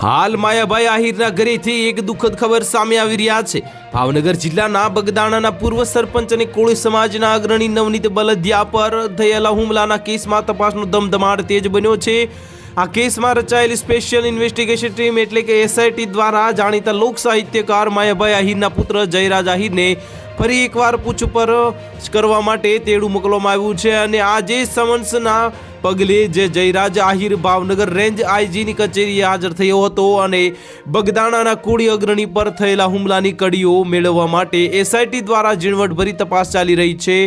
હાલ માયાભાઈ આહિરના ઘરેથી એક દુઃખદ ખબર સામે આવી રહ્યા છે. ભાવનગર જિલ્લાના બગદાણાના પૂર્વ સરપંચ અને કોળી સમાજના અગ્રણી નવનીત બલદિયા પર થયેલા હુમલાના કેસમાં તપાસનો ધમધમાટ તેજ બન્યો છે. આ કેસમાં રચાયેલી સ્પેશિયલ ઇન્વેસ્ટિગેશન ટીમ એટલે કે એસઆઈટી દ્વારા જાણીતા લોક સાહિત્યકાર માયાભાઈ આહિરના પુત્ર જયરાજ આહિરને ફરી એકવાર પૂછપરછ કરવા માટે તેડું મોકલવામાં આવ્યું છે અને આજે સમન્સના પગલે જે જયરાજ આહિર ભાવનગર રેન્જ આઈજીની કચેરીએ હાજર થયો હતો અને બગદાણાના કુળી અગ્રણી પર થયેલા હુમલાની કડીઓ મેળવવા માટે એસઆઈટી દ્વારા ઝીણવટભરી તપાસ ચાલી રહી છે.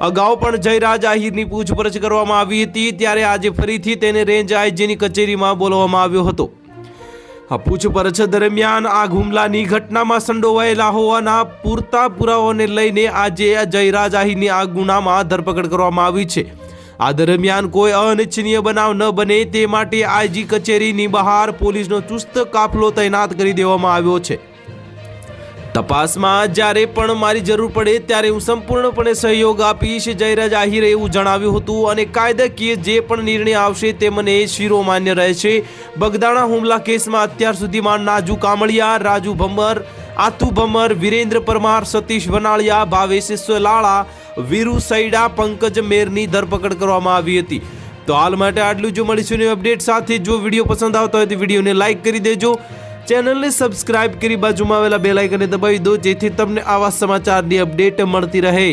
અગાઉ પણ જયરાજ આહિરની પૂછપરછ કરવામાં આવી હતી, ત્યારે આજે ફરીથી તેને રેન્જ આઈજીની કચેરીમાં બોલાવવામાં આવ્યો હતો. આ પૂછપરછ દરમિયાન આ હુમલાની ઘટનામાં સંડોવાયેલા હોવાના પૂરતા પુરાવાઓને લઈને આજે જયરાજ આહિરની આ ગુનામાં ધરપકડ કરવામાં આવી છે. આ દરમિયાન કોઈ અનિચ્છનીય બનાવ ન બને તે માટે આઈજી કચેરીની બહાર પોલીસનો ચુસ્ત કાફલો તૈનાત કરી દેવામાં આવ્યો છે. તપાસમાં જ્યારે પણ મારી જરૂર પડે ત્યારે હું સંપૂર્ણપણે સહયોગ આપીશ, જયરાજ આહિરે એવું જણાવ્યું હતું અને કાયદાકીય જે પણ નિર્ણય આવશે તે મને શિરોમાન્ય રહેશે. બગદાણા હુમલા કેસમાં અત્યાર સુધીમાં નાજુ કામળિયા, રાજુ ભમર આતુ ભમર, વિરેન્દ્ર પરમાર, સતીશ વનાળિયા, ભાવેશ સોલાળા વીરુ સૈડા, પંકજ મેરની ધરપકડ કરવામાં આવી હતી. તો હાલ માટે આટલું જો. મળીશું ને અપડેટ સાથે, જો વીડિયો પસંદ આવતો હોય તો વિડીયોને લાઈક કરી દેજો. ચેનલને સબસ્ક્રાઇબ કરી બાજુમાં આવેલા બેલ આઇકનને દબાવી દો, જેથી તમને આવા સમાચારની અપડેટ મળતી રહે.